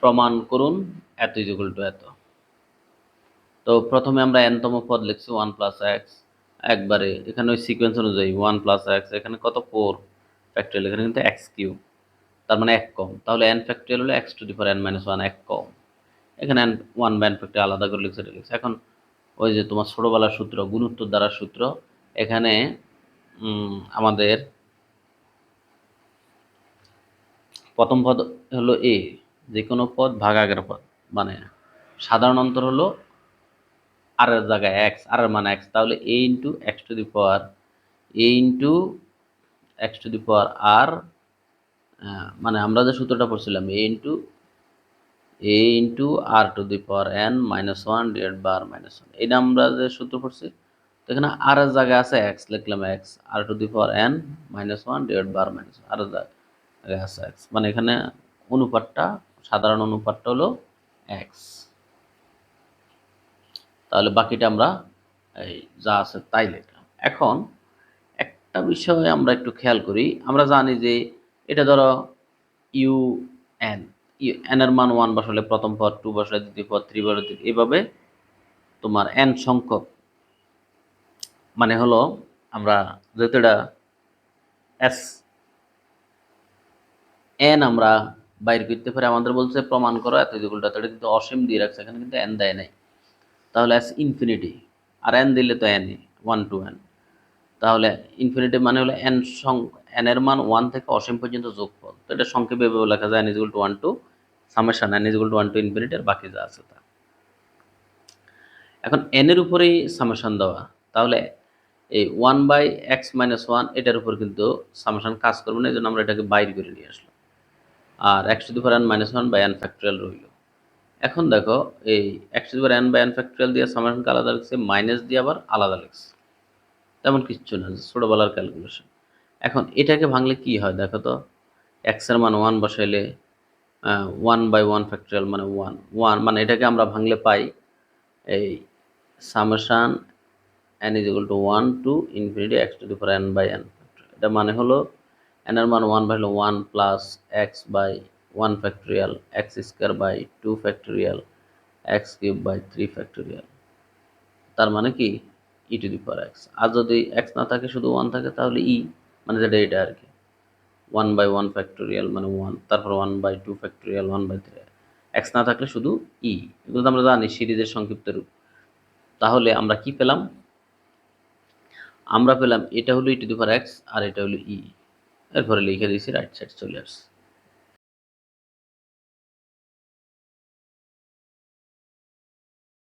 প্রমাণ করুন, এত ইজিকুল টু এত। তো প্রথমে আমরা এনতম পদ লিখছি ওয়ান প্লাস এক্স একবারে এখানে ওই সিকোয়েন্স অনুযায়ী ওয়ান প্লাস এক্স এখানে কত? ফোর ফ্যাক্টরিয়াল এখানে কিন্তু এক্স কিউ তার মানে এক কম। তাহলে এন ফ্যাক্টরিয়াল হলো X to the power N minus one এক কম। এখানে N one by N factorial আলাদা করে লিখছে লিখছে। এখন ওই যে তোমার ছোটোবেলার সূত্র, গুণোত্তর দ্বারা সূত্র, এখানে আমাদের প্রথম পদ হলো এ যে কোনো পদ ভাগাগের পদ। মানে সাধারণ অন্তর হলো আর এর জায়গায় এক্স আর এর মানে এক্স তাহলে A into X to the power A into X to the power আর মানে আমরা যে সূত্রটা পড়ছিলাম A into A into R to the power N minus one divide by R minus one এটা আমরা যে সূত্র পড়ছি, তো এখানে আর এর জায়গায় আছে এক্স লিখলাম X R to the power N minus one divide by R minus R জায়গায় আছে এক্স মানে এখানে অনুপাতটা সাধারণ অনুপাতটা হলো এক্স তাহলে বাকিটা আমরা এই যা আছে তাই লিখলাম এখন একটা বিষয় আমরা একটু খেয়াল করি। আমরা জানি যে এটা ধরো ইউ এন এন এর মান ওয়ান বসালে প্রথম পদ টু বসালে দ্বিতীয় পদ থ্রি বসালে এইভাবে তোমার এন সংখ্যক। মানে হলো আমরা যেহেতু এটা এস এন আমরা বাইর করতে পারি। আমাদের বলছে, প্রমাণ করো, এত যেগুলো এটা কিন্তু অসীম দিয়ে রাখছে, এখানে কিন্তু এন দেয় নাই। তাহলে এস ইনফিনিটি আর এন দিলে তো এন ওয়ান টু এন তাহলে ইনফিনিটি মানে হলো এন সং এন এর মান ওয়ান থেকে অসীম পর্যন্ত যোগফল। তো এটা সংক্ষেপে লেখা যায় N equal to one to summation N equal to one to infinity আর বাকি যা আছে তা। এখন এন এর উপরেই সামেশন দেওয়া। তাহলে এই one by X minus one এটার উপর কিন্তু সামেশন কাজ করবে না, এই জন্য আমরা এটাকে বাইর করে নিয়ে আসলাম। আর X to the power N minus one by N factorial রইল। এখন দেখো, এই X to the power N by N factorial দিয়ে সামেশনকে আলাদা লিখছে মাইনাস দিয়ে আবার আলাদা লিখছে। তেমন কিচ্ছু না ছোটোবেলার ক্যালকুলেশন এখন এটাকে ভাঙলে কি হয় দেখো তো? এক্সের মান ওয়ান বসাইলে ওয়ান বাই ওয়ান ফ্যাক্টরিয়াল মানে ওয়ান ওয়ান মানে এটাকে আমরা ভাঙলে পাই, এই summation N is equal to one to infinity X to the power N by N এটা মানে হলো এন এর মান ওয়ান বাই হলো one plus X by one factorial X square by two factorial X cube by three factorial তার মানে কি? ই two the power x আর যদি এক্স না থাকে, শুধু ওয়ান থাকে, তাহলে ই মানে যেটা এটা আর কি। ওয়ান বাই ওয়ান ফ্যাক্টোরিয়াল মানে ওয়ান তারপর one by two factorial one by three X না থাকলে শুধু ই এগুলো তো আমরা জানি, সিরিজের সংক্ষিপ্ত রূপ। তাহলে আমরা কি পেলাম? আমরা পেলাম, এটা হলো ই টু দি পাওয়ার এক্স আর এটা হলো ই এরপরে লিখে দিয়েছি রাইট সাইড চলে আসছে